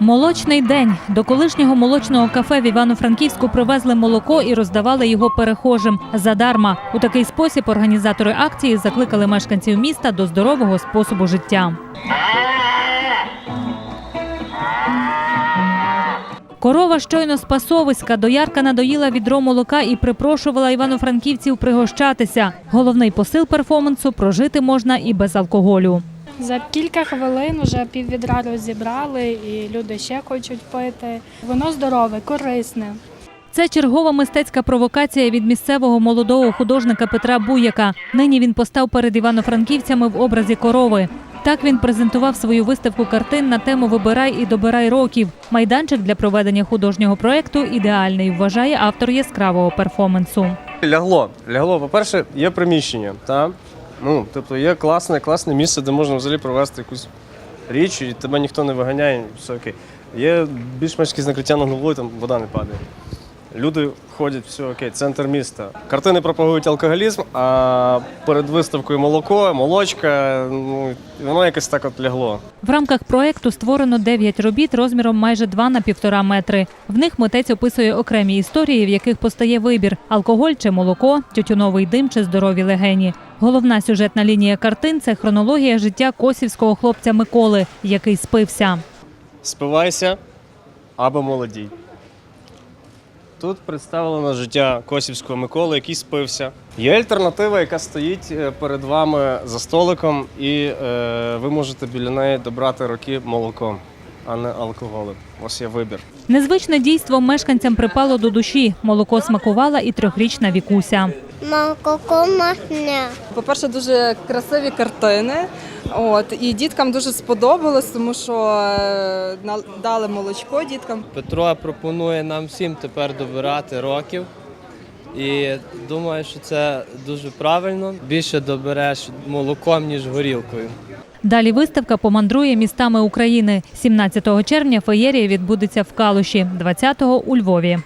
Молочний день до колишнього молочного кафе в Івано-Франківську привезли молоко і роздавали його перехожим задарма. У такий спосіб організатори акції закликали мешканців міста до здорового способу життя. Корова щойно з пасовиська доярка надоїла відро молока і припрошувала івано-франківців пригощатися. Головний посил перформансу прожити можна і без алкоголю. За кілька хвилин вже піввідра розібрали, і люди ще хочуть пити. Воно здорове, корисне. Це чергова мистецька провокація від місцевого молодого художника Петра Буяка. Нині він постав перед івано-франківцями в образі корови. Так він презентував свою виставку картин на тему Вибирай і добирай років. Майданчик для проведення художнього проєкту ідеальний, вважає автор яскравого перформансу. Лягло. Лягло, по-перше, є приміщення, та? Ну, тобто є класне, класне місце, де можна взагалі провести якусь річ, і тебе ніхто не виганяє, все окей. Є більш-менш якісь накриття над головою, там вода не падає. Люди ходять, все окей, центр міста. Картини пропагують алкоголізм, а перед виставкою молоко, молочка, ну, воно якось так от лягло. В рамках проєкту створено 9 робіт розміром майже 2 на 1,5 метри. В них митець описує окремі історії, в яких постає вибір: алкоголь чи молоко, тютюновий дим чи здорові легені. Головна сюжетна лінія картин це хронологія життя косівського хлопця Миколи, який спився. Спивайся або молодій. Тут представлено життя Косівського Миколи, який спився. Є альтернатива, яка стоїть е, перед вами за столиком, і е, ви можете біля неї добрати роки молоком, а не алкоголем. Ось є вибір. Незвичне дійство мешканцям припало до душі. Молоко смакувала і трьохрічна вікуся. Молоко масне. По-перше, дуже красиві картини. От і діткам дуже сподобалось, тому що е, дали молочко діткам. Петро пропонує нам всім тепер добирати років. І думаю, що це дуже правильно. Більше добереш молоком, ніж горілкою. Далі виставка помандрує містами України. 17 червня феєрія відбудеться в Калуші, 20-го – у Львові.